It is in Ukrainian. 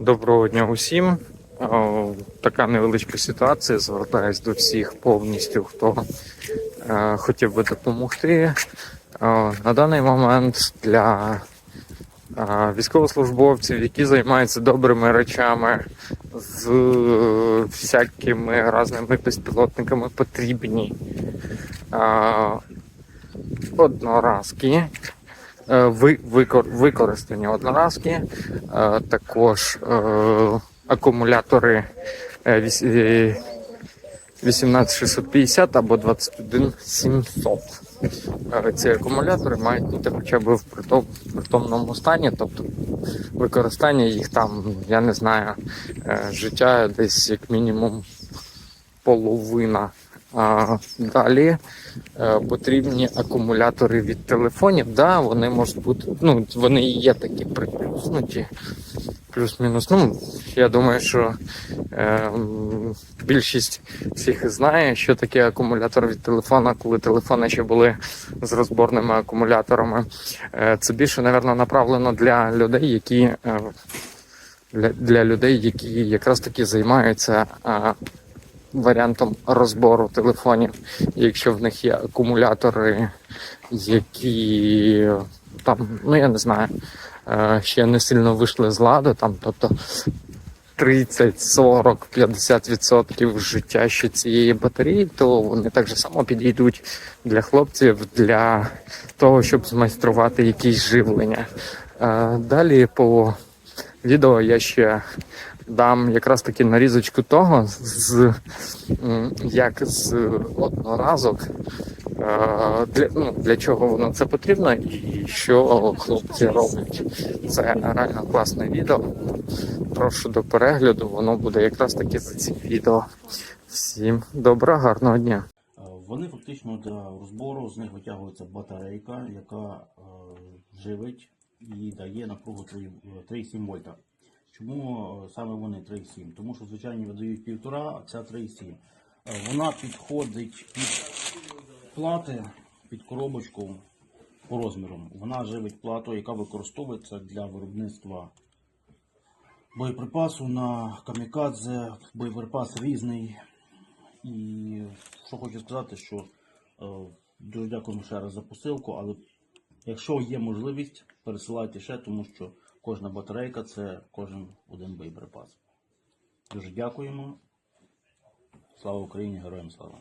Доброго дня усім. Така невеличка ситуація. Звертаюсь до всіх повністю, хто е, хотів би допомогти. На даний момент для е, військовослужбовців, які займаються добрими речами, з е, всякими разними безпілотниками потрібні одноразки. Е, ви- викор- використані одноразки, е, також е, акумулятори е, віс- е, 18650 або 21700. Е, Ці акумулятори мають бути хоча б в притомному стані, тобто використання їх там, я не знаю, життя десь як мінімум половина. А, далі е, потрібні акумулятори від телефонів. Да, вони можуть бути, ну, вони є такі приплюснуті. Плюс-мінус. Ну, я думаю, що е, більшість всіх знає, що таке акумулятор від телефона, коли телефони ще були з розборними акумуляторами. Е, це більше, напевно, направлено для людей, які. Е, для, для людей, які якраз таки займаються е, варіантом розбору телефонів, якщо в них є акумулятори, які там, ну я не знаю, е, ще не сильно вийшли з ладу, там, тобто 30, 40, 50% життя ще цієї батареї, то вони так же само підійдуть для хлопців для того, щоб змайструвати якісь живлення. Е, Далі по відео я ще дам якраз таки нарізочку того, з, як з одноразок, е, для, ну, для чого воно це потрібно і що хлопці роблять. Це реально класне відео. Прошу до перегляду, воно буде якраз таки за цим відео. Всім добра, гарного дня. Е, Вони фактично для розбору з них витягується батарейка, яка е, живить і дає напругу 3 е, 3,7 вольта. Чому е, саме вони 3,7? Тому що звичайні видають 1,5, а ця 3,7. Е, Вона підходить під плати, під коробочку по розмірам. Вона живить плату, яка використовується для виробництва боєприпасу на камікадзе. Боєприпас різний. І що хочу сказати, що е, дуже дякуємо ще раз за посилку, але якщо є можливість, пересилайте ще, тому що кожна батарейка це кожен один боєприпас. Дуже дякуємо. Слава Україні, героям слава!